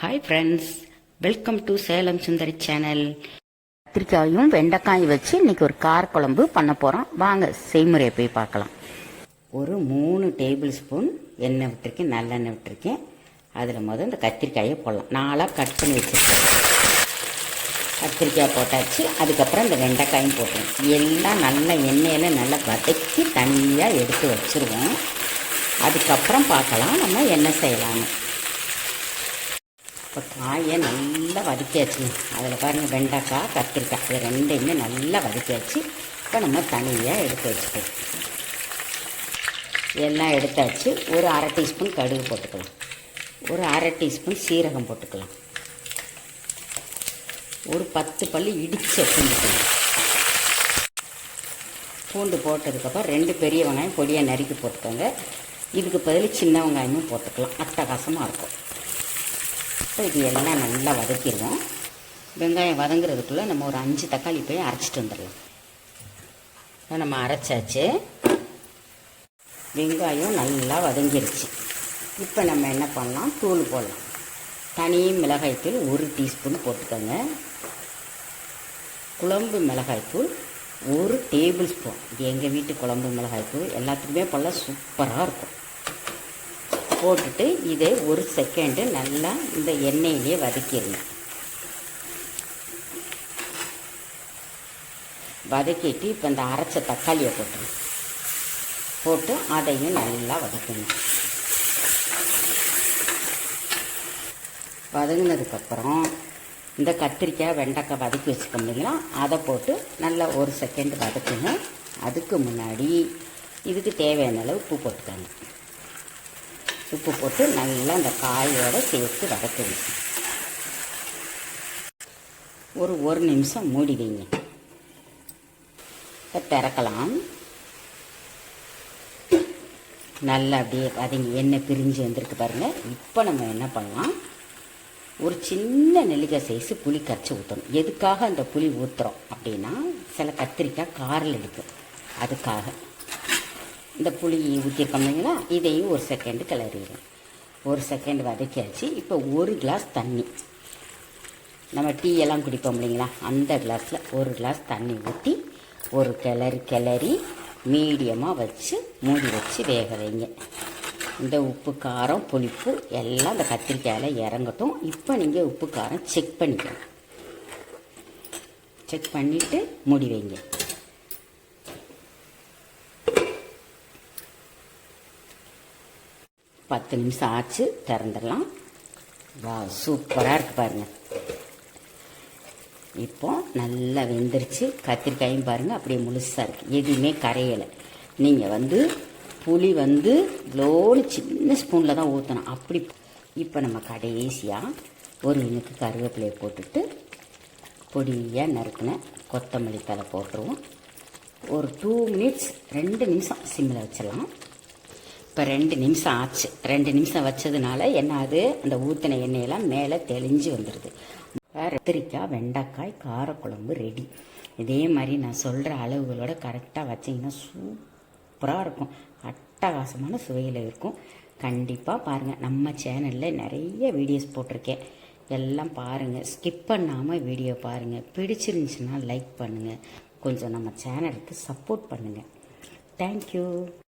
Friends welcome to Salem Sundari channel கத்திரிக்காயும் வெண்டைக்காயும் வச்சு இன்னைக்கு ஒரு காரக்குழம்பு பண்ண போகிறோம் வாங்க செய்முறையை போய் பார்க்கலாம். ஒரு மூணு டேபிள் ஸ்பூன் எண்ணெய் விட்டுருக்கேன் நல்லெண்ணெய் விட்டுருக்கேன். அதில் முதல் இந்த கத்திரிக்காயை போடலாம். நாளாக கட் பண்ணி வச்சுருக்கேன். கத்திரிக்காய் போட்டாச்சு. அதுக்கப்புறம் இந்த வெண்டைக்காயும் போட்டுருவோம். எல்லாம் நல்ல எண்ணெயில் நல்லா வதக்கி தனியாக எடுத்து வச்சுருவோம். அதுக்கப்புறம் பார்க்கலாம் நம்ம என்ன செய்யலாம்னு. இப்போ காயை நல்லா வதக்கியாச்சுங்க அதில் பாருங்கள் வெண்டைக்காய் கத்திரிக்காய். இது ரெண்டையுமே நல்லா வதக்கியாச்சு இப்போ நம்ம தனியாக எடுத்து வச்சுக்கலாம். எல்லாம் எடுத்தாச்சு. ஒரு அரை டீஸ்பூன் கடுகு போட்டுக்கலாம். ஒரு அரை டீஸ்பூன் சீரகம் போட்டுக்கலாம். ஒரு பத்து பல்லு இடித்து பூண்டுக்கலாம் பூண்டு போட்டதுக்கப்புறம் ரெண்டு பெரிய வெங்காயம் பொடியாக நறுக்கி போட்டுக்கோங்க. இதுக்கு பதில் சின்ன வெங்காயமும் போட்டுக்கலாம். அட்டகாசமாக இருக்கும். ஸோ இது எல்லாம் நல்லா வதக்கிடுவோம். வெங்காயம் வதங்குறதுக்குள்ளே நம்ம ஒரு அஞ்சு தக்காளி போய் அரைச்சிட்டு வந்துடலாம். இப்போ நம்ம அரைச்சாச்சு. வெங்காயம் நல்லா வதங்கிருச்சு. இப்போ நம்ம என்ன பண்ணலாம்? தூள் போடலாம். தனி மிளகாய்த்தூள் ஒரு டீஸ்பூன் போட்டுக்கோங்க. குழம்பு மிளகாய்த்தூள் ஒரு டேபிள் ஸ்பூன். இது எங்கள் வீட்டு குழம்பு மிளகாய்த்தூள் எல்லாத்துக்குமே போடலாம். சூப்பராக இருக்கும். போட்டுட்டு இதை ஒரு செகண்டு நல்லா இந்த எண்ணெயிலே வதக்கிடணும் வதக்கிட்டு இப்போ இந்த அரைச்ச தக்காளியை போட்டுருணும் போட்டு அதையும் நல்லா வதக்கணும் வதங்கினதுக்கப்புறம் இந்த கத்திரிக்காய் வெண்டைக்காய் வதக்கி வச்சுக்க இல்லைங்களா? அதை போட்டு நல்லா ஒரு செகண்ட் வதக்குங்க. அதுக்கு முன்னாடி இதுக்கு தேவையான அளவு உப்பு போட்டுக்கோங்க. உப்பு போட்டு நல்லா அந்த காயோடு சேர்த்து வதக்குங்க ஒரு ஒரு நிமிஷம் மூடி வைங்க. இப்போ திறக்கலாம். நல்லா அப்படியே வதங்கி எண்ணெய் பிரிஞ்சு வந்திருக்கு பாருங்கள் இப்போ நம்ம என்ன பண்ணலாம்? ஒரு சின்ன நெல்லிக்காய் சைஸு புளி கரைச்சி ஊற்றணும் எதுக்காக அந்த புளி ஊற்றுறோம் அப்படின்னா சில கத்திரிக்காய் காரில் எடுக்கும் அதுக்காக. இந்த புளி ஊற்றிருக்கோம் இல்லைங்களா இதையும் ஒரு செகண்டு கிளறிடும் ஒரு செகண்ட் வதக்கியாச்சு இப்போ ஒரு கிளாஸ் தண்ணி. நம்ம டீ எல்லாம் குடிப்போம் இல்லைங்களா? அந்த கிளாஸில் ஒரு கிளாஸ் தண்ணி ஊற்றி ஒரு கிளறி கிளறி மீடியமாக வச்சு மூடி வச்சு வேக வைங்க. இந்த உப்பு காரம் புளிப்பு எல்லாம் இந்த கத்திரிக்காயில் இறங்கட்டும். இப்போ நீங்கள் உப்பு காரம் செக் பண்ணிக்கணும் செக் பண்ணிவிட்டு மூடி வைங்க. பத்து நிமிஷம் ஆச்சு திறந்துடலாம். வா சூப்பராக இருக்கு பாருங்கள் இப்போ நல்லா வெந்துருச்சு. கத்திரிக்காயும் பாருங்கள் அப்படியே முழுசாக இருக்குது எதுவுமே கரையலை. நீங்கள் வந்து புளி வந்து லோனு சின்ன ஸ்பூனில் தான் ஊற்றணும் அப்படி இப்போ நம்ம கடைசியாக ஒரு இனுக்கு கருவேப்பிலையை போட்டுட்டு பொடியாக நறுக்கினேன் கொத்தமல்லி தலை போட்டுருவோம். ஒரு டூ மினிட்ஸ் ரெண்டு நிமிஷம் சிம்மில் வச்சிடலாம். இப்போ ரெண்டு நிமிஷம் ஆச்சு. ரெண்டு நிமிஷம் வச்சதுனால என்ன அது அந்த ஊற்றின எண்ணெயெல்லாம் மேலே தெளிஞ்சு வந்துடுது கத்திரிக்காய் வெண்டைக்காய் காரக்குழம்பு ரெடி இதே மாதிரி நான் சொல்கிற அளவுகளோட கரெக்டாக வச்சிங்கன்னா சூப்பராக இருக்கும். அட்டகாசமான சுவையில் இருக்கும். கண்டிப்பாக பாருங்கள் நம்ம சேனலில் நிறைய வீடியோஸ் போட்டிருக்கேன். எல்லாம் பாருங்கள் ஸ்கிப் பண்ணாமல் வீடியோ பாருங்கள் பிடிச்சிருந்துச்சுன்னா லைக் பண்ணுங்கள் கொஞ்சம் நம்ம சேனலுக்கு சப்போர்ட் பண்ணுங்கள் தேங்க்யூ